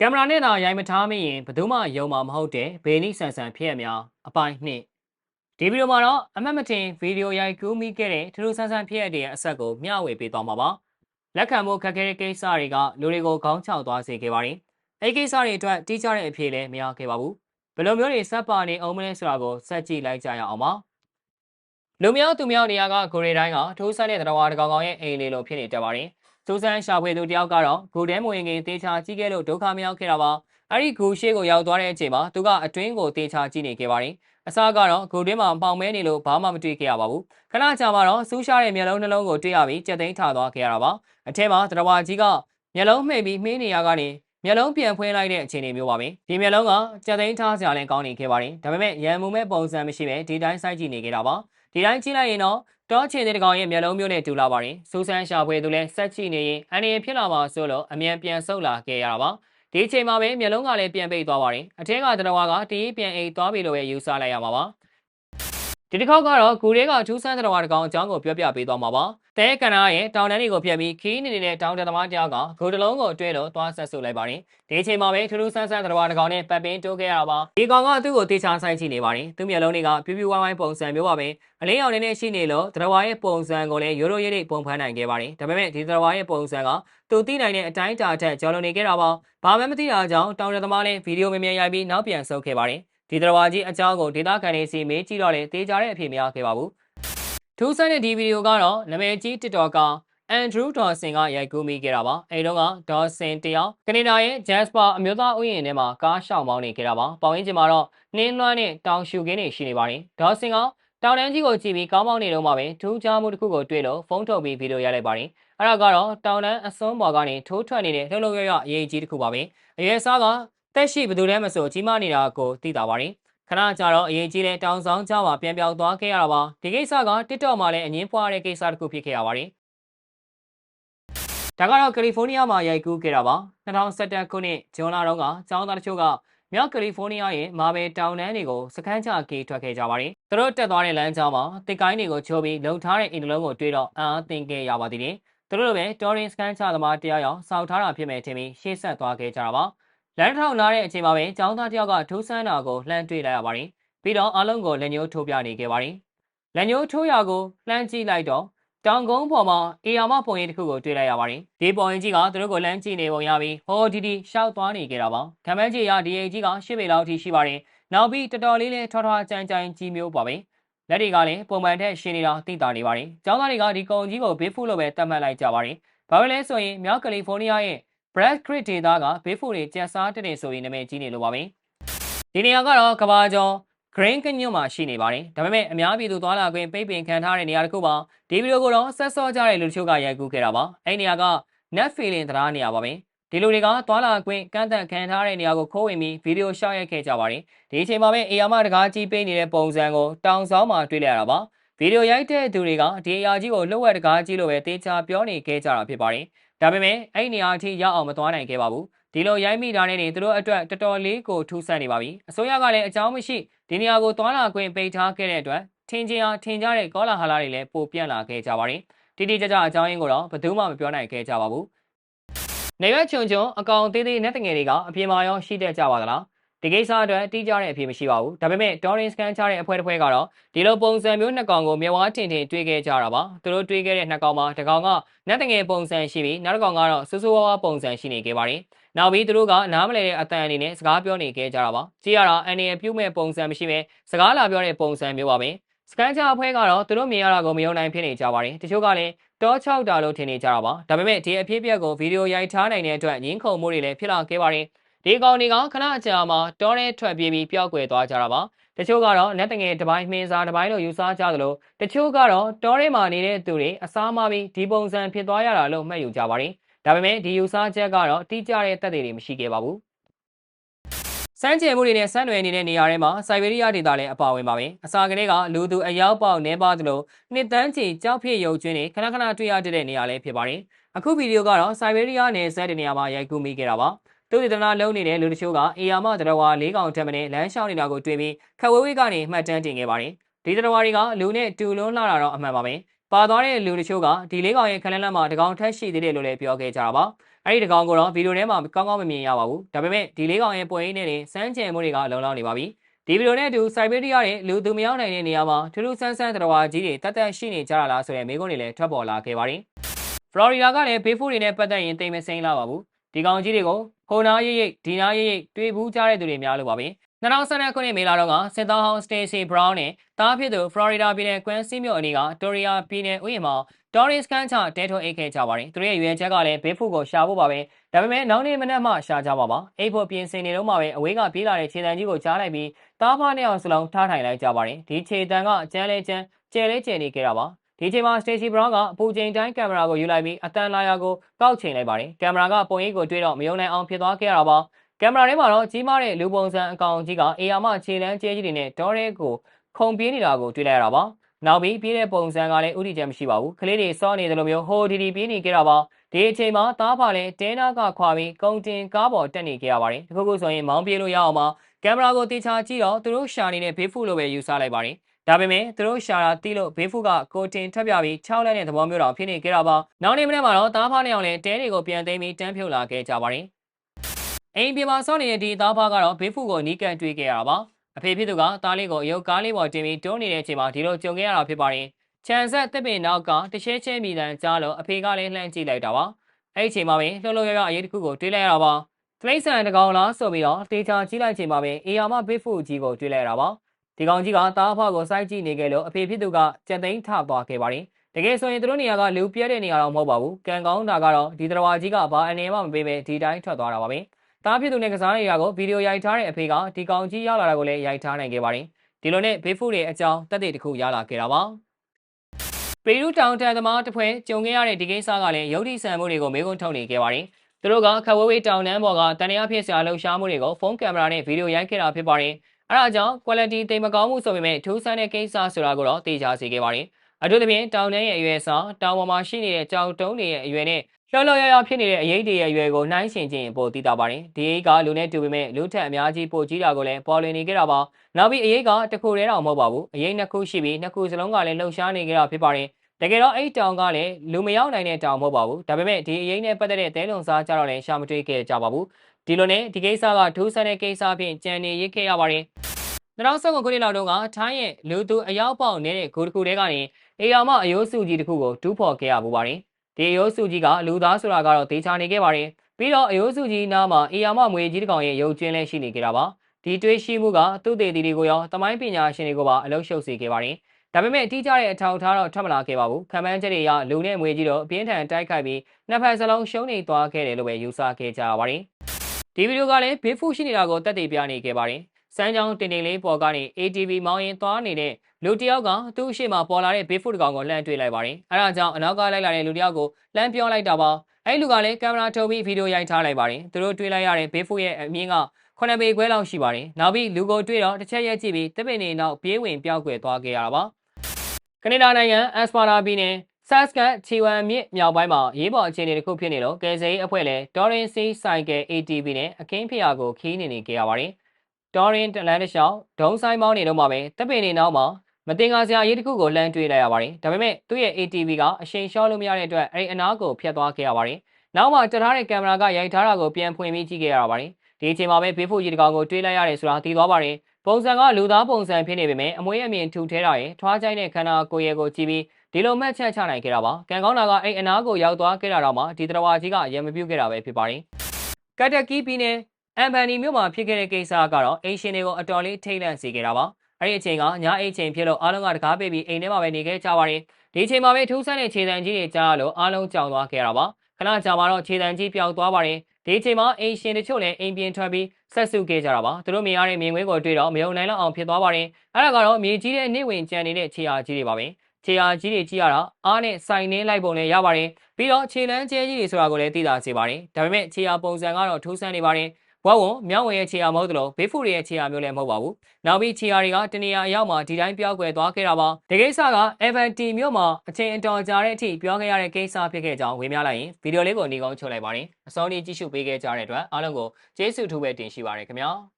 ကင်မရာနဲ့သာရိုက်မထားမိရင်ဘယ်သူမှယုံမှာမဟုတ်တဲ့ဘေနိဆန်ဆန်ဖြစ်ရများအပိုင်းနှစ်ဒီဗီဒီယိုမှာတော့အမှတ်မတင်ဗီဒီယိုရိုက်ကူးမိခဲ့တဲ့ထူးထူးဆန်းဆန်းဖြစ်ရတဲ့အဆက်ကိုမျှဝေပေးသွားမှာပါလက်ခံဖို့ခက်ခဲတဲ့ကိစ္စတွေကလူတွေကိုခေါင်းချောက်သွားစေခဲ့ပါတယ်အဲ့ကိစ္စတွေအတွက်တိကျတဲ့အဖြေလည်းမရခဲ့ပါဘူးဘယ်လိုမျိုးတွေစပ်ပါနေအောင်မလဲဆိုတာကိုစက်ကြည့်လိုက်ကြရအောင်ပါလူမျိုးသူမျိုးနေရာကကိုရီတိုင်းကထိုးဆန်းတဲ့တရားဝါတကောင်ကောင်ရဲ့အိမ်လေးလိုဖြစ်နေတတ်ပါတယ် စူးစမ်းရှာဖွေသူတယောက်ကတော့ဂူထဲမဝင်ခင်တေချာကြည့်ခဲ့လို့ဒုက္ခမရောက်ခဲ့တာပါအဲ့ဒီဂူရှိကိုရောက်သွားတဲ့အချိန်မှာသူကအတွင်းကိုတေချာကြည့်နေခဲ့ပါတယ်အစားကတော့ဂူထဲမှာပေါင်မဲနေလို့ဘာမှမတွေ့ခဲ့ရပါဘူးခဏကြာမှတော့စူးရှားတဲ့မျက်လုံးနှလုံးကိုတွေ့ရပြီးကြက်သိမ်းထသွားခဲ့ရတာပါအထက်မှာတရဝါကြီးကမျက်လုံးမှိတ်ပြီးမှင်းနေရကနေမျက်လုံးပြန်ဖွင့်လိုက်တဲ့အခြေအနေမျိုးပါပဲဒီမျက်လုံးကကြက်သိမ်းထားစရာလည်းကောင်းနေခဲ့ပါတယ်ဒါပေမဲ့ရန်မှုမဲ့ပုံစံမရှိပဲဒီတိုင်းစိုက်ကြည့်နေခဲ့တာပါဒီတိုင်းကြည့်လိုက်ရင်တော့ တောချေတဲ့ကောင်ရဲ့မျက်လုံးမျိုးနဲ့တူလာပါတယ်။စူးစမ်းရှာဖွေသူလည်းဆက်ကြည့်နေရင်အန်ရီဖြစ်လာမှာဆိုလို့အမြန်ပြန်ဆုတ်လာခဲ့ရတာပါ။ဒီအချိန်မှာပဲမျက်လုံးကလည်းပြန်ပိတ်သွားပါတယ်။အထက်ကတရဝါကတီးပြန်အိတ်သွားပြီလို့ပဲယူဆလိုက်ရမှာပါ။ဒီတစ်ခေါက်ကတော့ဂူရဲကထူးဆန်းတရဝါတကောင်အကြောင်းကိုပြောပြပေးသွားမှာပါ။ တဲကန်နာရဲ့တောင်တန်းတွေကိုဖျက်ပြီးခီးနေနေတဲ့တောင်တသမားတယောက်ကဂူတလုံးကိုတွဲလို့သွားဆက်ဆုပ်လိုက်ပါတယ်။ဒီအချိန်မှာပဲထူးထူးဆန်းဆန်းတရဝါတကောင်နဲ့ပတ်ပင်းတိုးခဲ့ရတာပါ။ဒီကောင်ကသူ့ကိုတေချာဆိုင်ကြည့်နေပါတယ်။သူ့မျက်လုံးတွေကပြူးပြူးဝိုင်းဝိုင်းပုံစံမျိုးပါပဲ။အလင်းရောင်နေနဲ့ရှိနေလို့တရဝါရဲ့ပုံစံကိုလည်းရိုးရိုးရိပ်ရိပ်ပုံဖမ်းနိုင်ခဲ့ပါတယ်။ဒါပေမဲ့ဒီတရဝါရဲ့ပုံစံကသူသိနိုင်တဲ့အတိုင်းအတာထက်ကျော်လွန်နေခဲ့တာပါ။ဘာမှမသိတာကြောင့်တောင်တသမားလည်းဗီဒီယိုမြင်မြန်ရိုက်ပြီးနောက်ပြန်ဆုပ်ခဲ့ပါတယ်။ဒီတော်ဝါကြီးအကြောင်းကိုဒေတာကန်နေစီမေးကြည့်တော့လေတေးကြတဲ့အဖြစ်မရခဲ့ပါဘူး ထူးဆန်းတဲ့ဒီဗီဒီယိုကတော့နာမည်ကြီး TikTok ကအန်ဒရူးဒေါ်ဆင်ကရိုက်ကူးမိခဲ့တာပါအဲဒီတော့ကဒေါ်ဆင်တယောက်ကနေဒါရဲ့ Jasper အမျိုးသားဥယျာဉ်ထဲမှာကားရှောင်မောင်းနေခဲ့တာပါပေါင်းရင်းချင်မှာတော့နှင်းလွှမ်းနဲ့တောင်ရှူခင်းတွေရှိနေပါတယ်ဒေါ်ဆင်ကတောင်တန်းကြီးကိုကြည့်ပြီးကောင်းမောင်းနေတော့မှပဲထူးခြားမှုတစ်ခုကိုတွေ့လို့ဖုန်းထုတ်ပြီးဗီဒီယိုရိုက်လိုက်ပါတယ်အဲ့ဒါကတော့တောင်တန်းအစွန်းပေါ်ကနေထိုးထွက်နေတဲ့လှုပ်လှုပ်ရရအရေးကြီးတစ်ခုပါပဲအရွယ်စားကတက်ရှိဘယ်သူတည်းမဆိုကြီးမားနေတာကိုသိတာပါတယ် ခဏကြာတော့အရေးကြီးတဲ့တောင်ဆောင်ကြမှာပြန်ပြောင်းသွားခဲ့ရတာပါဒီကိစ္စက TikTok မှာလည်းအငင်းပွားတဲ့ကိစ္စတစ်ခုဖြစ်ခဲ့ရပါတယ်ဒါကတော့ကယ်လီဖိုးနီးယားမှာရိုက်ကူးခဲ့တာပါ2017ခုနှစ်ဇွန်လတုန်းကကျောင်းသားတချို့ကမြောက်ကယ်လီဖိုးနီးယားရဲ့မာဘယ်တောင်တန်းတွေကိုစခန်းချကေးထွက်ခဲ့ကြပါတယ်သူတို့တက်သွားတဲ့လမ်းကြောင်းမှာတစ်ကိုင်းတွေကိုချိုးပြီးလုံထားတဲ့အိမ်တလုံးကိုတွေ့တော့အံ့အားသင်ခဲ့ရပါသေးတယ်သူတို့လိုပဲတော်ရင်စခန်းချသမားတရားရောက်စောက်ထားတာဖြစ်မယ်ထင်ပြီးရှေ့ဆက်သွားခဲ့ကြတာပါ လမ်းထောင်လာတဲ့အချိန်မှာပဲចောင်းသားတယောက်ကထိုးဆန်းတာကိုလှမ်းတွေ့လိုက်ရပါတယ်။ပြီးတော့အားလုံးကိုလက်ညှိုးထိုးပြနေခဲ့ပါတယ်။လက်ညှိုးထိုးရကိုလှမ်းကြည့်လိုက်တော့တောင်ကုန်းပေါ်မှာအေယာမပုံရိပ်တစ်ခုကိုတွေ့လိုက်ရပါတယ်။ဒီပုံရိပ်ကြီးကသူတို့ကိုလှမ်းကြည့်နေပုံရပြီးဟောဒီဒီရှောက်သွားနေကြတာပါ။ခံမန်းကြီးရဒီအိမ်ကြီးကရှစ်ပေလောက်ထိရှိပါတယ်။နောက်ပြီးတော်တော်လေးလေးထွားထွားကြမ်းကြမ်းကြီးမျိုးပါပဲ။လက်တွေကလည်းပုံမှန်ထက်ရှင်းနေတာသိတာနေပါတယ်။ကျောင်းသားတွေကဒီကုံကြီးကိုဘေးဖူးလို့ပဲတတ်မှတ်လိုက်ကြပါတယ်။ဘာလို့လဲဆိုရင်မြောက်ကယ်လီဖိုးနီးယားရဲ့ Brad Creek ဒေသကဘေးဖူတွေကျက်စားတက်နေဆိုရင်နာမည်ကြီးနေလို့ပါပဲဒီနေရာကတော့ကဘာကျော် Green Canyon မှာရှိနေပါတယ်ဒါပေမဲ့အများပြည်သူသွားလာခွင့်ပိတ်ပင်ခံထားတဲ့နေရာတစ်ခုပါဒီဗီဒီယိုကိုတော့ဆက်စောကြတဲ့လူတချို့ကရိုက်ကူးခဲ့တာပါအဲ့နေရာက Net Feeling တရားနေရာပါပဲဒီလူတွေကသွားလာခွင့်ကန့်သတ်ခံထားတဲ့နေရာကိုခိုးဝင်ပြီးဗီဒီယိုရှောက်ရိုက်ခဲ့ကြပါတယ်ဒီအချိန်မှာပဲအေယာမတကားကြီးပေးနေတဲ့ပုံစံကိုတောင်ဆောင်မှာတွေ့လိုက်ရတာပါဗီဒီယိုရိုက်တဲ့သူတွေကဒီအရာကြီးကိုလှုပ်ဝက်တကားကြီးလိုပဲတေချာပြောနေခဲ့ကြတာဖြစ်ပါတယ် ဒါပေမဲ့အဲ့နေရာအထိရောက်အောင်မသွားနိုင်ခဲ့ပါဘူးဒီလိုရိုက်မိတာနဲ့နေသူတို့အတွက်တော်တော်လေးကိုထူးဆန်းနေပါပြီအစိုးရကလည်းအကြောင်းမရှိဒီနေရာကိုသွားလာခွင့်ပိတ်ထားခဲ့တဲ့အတွက်ထင်ကြီးအောင်ထင်ကြတဲ့ကောလာဟာလာတွေလည်းပိုပြန့်လာခဲ့ကြပါတယ်တိတိကျကျအကြောင်းရင်းကိုတော့ဘယ်သူမှမပြောနိုင်ခဲ့ကြပါဘူးနေရွက်ချုံချုံအကောင်သေးသေးနဲ့တငယ်တွေကအပြင်မှာရောရှိတဲ့ကြပါသလား ဒီကိစ္စအတွက်တိကျတဲ့အဖြေမရှိပါဘူးဒါပေမဲ့ Torrent scan ချတဲ့အဖွဲ့တစ်ဖွဲ့ကတော့ဒီလိုပုံစံမျိုးနှစ်ကောင်ကိုမြဝါထင်ထင်တွေ့ခဲ့ကြတာပါသူတို့တွေ့ခဲ့တဲ့နှစ်ကောင်မှာတစ်ကောင်ကနတ်တငယ်ပုံစံရှိပြီးနောက်တစ်ကောင်ကတော့ဆူဆူဝါးဝါပုံစံရှိနေခဲ့ပါတယ်နောက်ပြီးသူတို့ကနားမလည်တဲ့အတန်အနေနဲ့စကားပြောနေခဲ့ကြတာပါကြည့်ရတာအန်နီပြုတ်မဲ့ပုံစံမရှိပဲစကားလာပြောတဲ့ပုံစံမျိုးပါပဲစကန်ချအဖွဲ့ကတော့သူတို့မြင်ရတာကိုမယုံနိုင်ဖြစ်နေကြပါတယ်တချို့ကလည်းတောချောက်တာလို့ထင်နေကြတာပါဒါပေမဲ့ဒီအဖြစ်အပျက်ကိုဗီဒီယိုရိုက်ထားနိုင်တဲ့အတွက်ငင်းခုန်မှုတွေလည်းဖြစ်လာခဲ့ပါတယ် ဒီကောင်တွေကခဏကြာမှတောထဲထွက်ပြေးပြီးပျောက်ကွယ်သွားကြတာပါတချို့ကတော့နတ်တငယ်တပိုင်းမှင်းစားတပိုင်းလို့ယူဆကြသလိုတချို့ကတော့တောထဲမှာနေတဲ့သူတွေအစားမပြီးဒီပုံစံဖြစ်သွားရတာလို့မှတ်ယူကြပါတယ်ဒါပေမဲ့ဒီယူဆချက်ကတော့တိကျတဲ့သက်သေတွေမရှိခဲ့ပါဘူးစမ်းကြယ်မှုတွေနဲ့ဆန်းနွယ်နေတဲ့နေရာထဲမှာစိုက်ဘေးရီးယားဒေသလည်းအပါဝင်ပါပဲအစာကလေးကလူသူအယောက်ပေါက်နေပါသလိုနှစ်တန်းချီကြောက်ဖြစ်ရုပ်ကျွင်းတွေခဏခဏတွေ့ရတဲ့နေရာလည်းဖြစ်ပါတယ်အခုဗီဒီယိုကတော့စိုက်ဘေးရီးယားနယ်စပ်တဲ့နေရာမှာရိုက်ကူးမိခဲ့တာပါ သူဒေသနာလုံးနေတဲ့လူတချို့ကအေယာမတရဝါ၄កောင်ထက်မင်းလမ်းလျှောက်နေတာကိုတွေ့ပြီးခက်ဝဲဝဲကနေမှတ်တမ်းတင်ခဲ့ပါတယ်ဒီတရဝါတွေကလူနဲ့တူလုံးလှတာတော့အမှန်ပါပဲပါသွားတဲ့လူတချို့ကဒီလေးကောင်ရဲ့ခလန်းလန်းမှာတကောင်ထက်ရှိသေးတယ်လို့လည်းပြောခဲ့ကြတာပါအဲ့ဒီတကောင်ကိုတော့ဗီဒီယိုထဲမှာကောင်းကောင်းမမြင်ရပါဘူးဒါပေမဲ့ဒီလေးကောင်ရဲ့ပွဲရင်းနဲ့စမ်းချင်မှုတွေကလုံလောက်နေပါပြီဒီဗီဒီယိုနဲ့အတူစိုက်ဘေးရီးယားရဲ့လူသူမရောက်နိုင်တဲ့နေရာမှာထူးထူးဆန်းဆန်းတရဝါကြီးတွေတတ်တတ်ရှိနေကြတာလားဆိုတဲ့မေးခွန်းတွေလည်းထွက်ပေါ်လာခဲ့ပါတယ်ဖလော်ရီဒါကလည်းဘေးဖူးတွေနဲ့ပတ်သက်ရင်တိမ်မစိမ့်လာပါဘူးဒီကောင်ကြီးတွေကို ဟိုနာရိပ်ရိပ်ဒီနာရိပ်ရိပ်တွေ့ဘူးကြတဲ့သူတွေများလို့ပါပဲ2012ခုနှစ်မေလတော့ကစစ်သားဟောင်းစတေစီဘရောင်းနဲ့တားဖြစ်သူဖလော်ရီဒါပြည်နယ်ကွမ်စီမြို့အနီးကတိုရီယာပြည်နယ်ဥယျာဉ်မှာဒေါ်ရီစကန်ချတဲထုံအိတ်ခဲ့ကြပါတယ်သူတို့ရဲ့ရွေးချက်ကလည်းဘေးဖူကိုရှာဖို့ပါပဲဒါပေမဲ့နောက်နေ့မနက်မှရှာကြပါပါအိတ်ဖို့ပြင်ဆင်နေတော့မှပဲအဝေးကပြေးလာတဲ့ခြေတံကြီးကိုကြားလိုက်ပြီးတားဖားနဲ့အောင်စလုံးထားထိုင်လိုက်ကြပါတယ်ဒီခြေတံကအကျန်းလဲကျန်းကျဲလဲကျဲနေခဲ့တာပါ ဒီချိန်မှာ Stacy Brown ကအပူချိန်တိုင်းကင်မရာကိုယူလိုက်ပြီးအတန်လာယာကိုကောက်ချိန်လိုက်ပါတယ်။ကင်မရာကပုံရိပ်ကိုတွေ့တော့မယုံနိုင်အောင်ဖြစ်သွားခဲ့ရတာပါ။ကင်မရာထဲမှာတော့ကြီးမားတဲ့လူပုံစံအကောင်ကြီးကအေယာမခြေလန်းကျဲကြီးတွေနဲ့ဒေါ်ရဲကိုခုံပြေးနေတာကိုတွေ့လိုက်ရတာပါ။နောက်ပြီးပြေးတဲ့ပုံစံကလည်းဥတီချက်မရှိပါဘူး။ကလေးတွေစောနေတယ်လို့မျိုးဟိုဒီဒီပြေးနေကြတာပါ။ဒီအချိန်မှာတားဖာလည်းတဲနာကခွာပြီးကုံတင်ကားပေါ်တက်နေကြရပါတယ်။တခုခုဆိုရင်မောင်းပြေးလို့ရအောင်ပါ။ကင်မရာကိုတေချာကြည့်တော့သူတို့ရှာနေတဲ့ဘေးဖူလိုပဲယူဆလိုက်ပါတယ်။ ဒါပေမဲ့သူတို့ရှာတာတီးလို့ဘေးဖူကကိုတင်ထပ်ပြပြီး6လက်နဲ့သဘောမျိုးတောင်ဖြစ်နေကြတာပါ။နောက်နေ့မနေ့မှာတော့တားဖားနေအောင်လဲတဲတွေကိုပြန်သိမ်းပြီးတန်းဖြုတ်လာခဲ့ကြပါတယ်။အိမ်ပြင်မှာစောနေတဲ့ဒီသားဖားကတော့ဘေးဖူကိုနီးကန်တွေ့ခဲ့ရတာပါ။အဖေဖြစ်သူကသားလေးကိုရုပ်ကားလေးပေါ်တင်ပြီးတွန်းနေတဲ့အချိန်မှာဒီလိုကြုံခဲ့ရတာဖြစ်ပါတယ်။ချန်ဆက်တစ်ပင်နောက်ကတရှဲချဲမိတန်ကြားလို့အဖေကလည်းလှမ်းကြည့်လိုက်တာပါ။အဲ့ဒီအချိန်မှာပဲလှုပ်လှုပ်ရရအရေးတစ်ခုကိုတွေးလိုက်ရတာပါ။သမိတ်ဆန်တကောင်လားဆိုပြီးတော့တေချာကြည့်လိုက်ချိန်မှာပဲအေယာမဘေးဖူကြီးကိုတွေးလိုက်ရတာပါ။ ဒီကောင်ကြီးကတားဖားကိုစိုက်ကြည့်နေခဲ့လို့အဖေဖြစ်သူကကြံသိမ်းထသွားခဲ့ပါတယ်။တကယ်ဆိုရင်သူတို့နေရာကလူပြဲတဲ့နေရာတော့မဟုတ်ပါဘူး။ကံကောင်းတာကတော့ဒီတရဝါကြီးကဘာအနေမှမပေးပဲဒီတိုင်းထွက်သွားတာပါပဲ။တားဖြစ်သူနဲ့ကစားနေရကိုဗီဒီယိုရိုက်ထားတဲ့အဖေကဒီကောင်ကြီးရောက်လာတာကိုလည်းရိုက်ထားနိုင်ခဲ့ပါတယ်။ဒီလိုနဲ့ဘေးဖူရဲ့အကြောင်းတက်တဲ့တစ်ခုရလာခဲ့တာပါ။ပေရူတောင်တန်သမားတစ်ဖွဲ့ကြုံခဲ့ရတဲ့ဒီကိစ္စကလည်းရုပ်ထိဆန်မှုတွေကိုမေးခွန်းထုတ်နေခဲ့ပါတယ်။သူတို့ကခဝဲဝေးတောင်တန်းပေါ်ကတန်ရာဖြစ်စရာလှုပ်ရှားမှုတွေကိုဖုန်းကင်မရာနဲ့ဗီဒီယိုရိုက်ခဲ့တာဖြစ်ပါတယ်။ အဲဒါကြောင့် quality တိမ်မကောင်းမှုဆိုပေမဲ့ထူးဆန်းတဲ့ကိစ္စဆိုတာကိုတော့သိချစေခဲ့ပါတယ်။အထူးသဖြင့်တောင်တန်းရဲ့အရွယ်ဆောင်တောင်ပေါ်မှာရှိနေတဲ့ကြောင်တုံးတွေရဲ့အရွယ်နဲ့လှော်လှော်ရရဖြစ်နေတဲ့အရေးတွေရဲ့အရွယ်ကိုနှိုင်းယှဉ်ခြင်းပိုသိတာပါတယ်။ဒီအိတ်ကလူနဲ့တူပေမဲ့လူထက်အများကြီးပိုကြီးတာကိုလည်းပေါ်လွင်နေကြတာပါ။နောက်ပြီးအရေးကတစ်ခုတည်းတော့မဟုတ်ပါဘူး။အရေးနှစ်ခုရှိပြီးနှစ်ခုစလုံးကလည်းလှုပ်ရှားနေကြတာဖြစ်ပါတယ်။ တကယ်တော့အဲ့တောင်ကလည်းလူမရောက်နိုင်တဲ့တောင်မဟုတ်ပါဘူး။ဒါပေမဲ့ဒီအရေးနဲ့ပတ်သက်တဲ့တဲလုံစားကြတော့လည်းရှာမတွေ့ခဲ့ကြပါဘူး။ဒီလိုနဲ့ဒီကိစ္စကထူးဆန်းတဲ့ကိစ္စအဖြစ်ကြံနေရစ်ခဲ့ရပါတယ်။2019ခုနှစ်လောက်တုန်းကထိုင်းရဲ့လူသူအယောက်ပေါက်နေတဲ့ဂိုးတစ်ခုတည်းကနေအေယာမအယိုးစုကြီးတစ်ခုကိုတူးဖော်ခဲ့ရပူပါတယ်။ဒီအယိုးစုကြီးကလူသားဆိုတာကတော့တေချာနေခဲ့ပါတယ်။ပြီးတော့အယိုးစုကြီးနားမှာအေယာမမွေကြီးတစ်ကောင်ရဲ့ရုပ်ကျင်းလည်းရှိနေကြတာပါ။ဒီတွေးရှိမှုကသူ့သေးတီတွေကိုရောတမိုင်းပညာရှင်တွေကိုပါအလုံးရှုပ်စေခဲ့ပါတယ်။ ဒါပေမဲ့အတိအကျတဲ့အထောက်အထားတော့ထွက်မလာခဲ့ပါဘူး။ခံမှန်းချက်တွေကလူနဲ့မွေကြီးတော့အပြင်းထန်တိုက်ခိုက်ပြီးနှစ်ဖက်စလုံးရှုံးနေသွားခဲ့တယ်လို့ပဲယူဆခဲ့ကြရပါတယ်။ဒီဗီဒီယိုကလည်းဘေးဖူးရှိနေတာကိုတက်တည်ပြနေခဲ့ပါတယ်။စမ်းချောင်းတင်တင်လေးပေါ်ကနေ ATV မောင်းရင်သွားနေတဲ့လူတယောက်ကသူ့အရှိမပေါ်လာတဲ့ဘေးဖုတ်တကောင်ကိုလှမ်းတွေ့လိုက်ပါတယ်။အဲဒါကြောင့်အနောက်ကလိုက်လာတဲ့လူတယောက်ကိုလှမ်းပြောလိုက်တာပါ။အဲဒီလူကလည်းကင်မရာထုတ်ပြီးဗီဒီယိုရိုက်ထားလိုက်ပါတယ်။သူတို့တွေ့လိုက်ရတဲ့ဘေးဖုတ်ရဲ့အမြင့်ကခုနှစ်ပေခွဲလောက်ရှိပါတယ်။နောက်ပြီးလူကိုတွေ့တော့တစ်ချက်ရက်ကြည့်ပြီးတပည့်နေနောက်ပြေးဝင်ပြောက်ွယ်သွားခဲ့ရတာပါ။ ကနေဒါနိုင်ငံအက်စပါရာပြည်နယ်ဆတ်စကန်ချီဝမ်မြစ်မြောက်ပိုင်းမှာရေးပေါ်အခြေအနေတစ်ခုဖြစ်နေလို့ကယ်ဆယ်ရေးအဖွဲ့လည်းဒေါ်ရင်စီဆိုင်ကယ် ATV နဲ့အခင်းဖျာကိုခီးနေနေကြရပါတယ်။တော်ရင်တလန်တလျှောက်ဒုံဆိုင်မောင်းနေတော့မှပဲတပ်ပင်နေနောက်မှာမတင်ကားစရာရေးတစ်ခုကိုလှမ်းတွေ့လိုက်ရပါတယ်ဒါပေမဲ့သူ့ရဲ့ ATV ကအရှိန်လျှော့လို့မရတဲ့အတွက်အဲ့ဒီအနားကိုဖျက်သွားခဲ့ရပါတယ်နောက်မှတထားတဲ့ကင်မရာကရိုက်ထားတာကိုပြန်ဖွင့်ပြီးကြည့်ခဲ့ရပါတယ်ဒီအချိန်မှာပဲဘေးဖို့ကြီးတကောင်ကိုတွေးလိုက်ရတယ်ဆိုတာသိသွားပါတယ် ပုံစံကလူသားပုံစံဖြစ်နေပေမဲ့အမွေးအမြင်ထူထဲတာရဲ့ထွားကြိုက်တဲ့ခန္ဓာကိုယ်ရဲ့ကိုကြည့်ပြီးဒီလိုမှတ်ချက်ချနိုင်ခဲ့တာပါကံကောင်းတာကအဲ့အနားကိုရောက်သွားခဲ့တာတော့မှဒီတရဝါကြီးကရံမပြုတ်ခဲ့တာပဲဖြစ်ပါတယ်ကတ်တကီပြည်နယ်အမ်ဘန်နီမြို့မှာဖြစ်ခဲ့တဲ့ကိစ္စကတော့အိမ်ရှင်တွေကိုအတော်လေးထိတ်လန့်စေခဲ့တာပါအဲ့ဒီအချိန်ကညအိမ်ချိန်ဖြစ်လို့အားလုံးကတကားပိတ်ပြီးအိမ်ထဲမှာပဲနေခဲ့ကြပါတယ်ဒီအချိန်မှာပဲထူးဆန်းတဲ့ခြေတံကြီးတွေကြားလို့အားလုံးကြောင်သွားခဲ့တာပါခဏကြာမှာတော့ခြေတံကြီးပျောက်သွားပါတယ်ဒီအချိန်မှာအိမ်ရှင်တချို့လည်းအိမ်ပြင်ထွက်ပြီး ဆက်စုခဲ့ကြတာပါသူတို့မြင်ရတဲ့မြင်ကွင်းကိုတွေ့တော့မယုံနိုင်လောက်အောင်ဖြစ်သွားပါတယ်အဲ့ဒါကတော့မြေကြီးတဲ့နေဝင်ကြံနေတဲ့ခြေအားကြီးတွေပါပဲခြေအားကြီးတွေကြည့်ရတာအားနဲ့စိုင်နှင်းလိုက်ပုံလည်းရပါတယ်ပြီးတော့ခြေလန်းကျဲကြီးတွေဆိုတာကိုလည်းသိတာစေပါတယ်ဒါပေမဲ့ခြေအားပုံစံကတော့ထူးဆန်းနေပါတယ် ဝက်ဝွန်မြောက်ဝင်ရဲ့ခြေရာမဟုတ်သလိုဘေးဖူတွေရဲ့ခြေရာမျိုးလည်းမဟုတ်ပါဘူး။နောက်ပြီးခြေရာတွေကတနေရာအရောက်မှာဒီတိုင်းပြောက်ွယ်သွားခဲ့တာပါ။ဒီကိစ္စက Evan T မြို့မှာအချိန်အတော်ကြာတဲ့အထိပြောခဲ့ရတဲ့ကိစ္စဖြစ်ခဲ့ကြောင်းဝေမျှလိုက်ရင်ဗီဒီယိုလေးကိုညီကောင်းချုပ်လိုက်ပါတယ်။အစောနေ့ကြည့်ရှုပေးခဲ့ကြတဲ့အတွက်အားလုံးကိုကျေးဇူးထူးပဲတင်ရှိပါရခင်ဗျာ။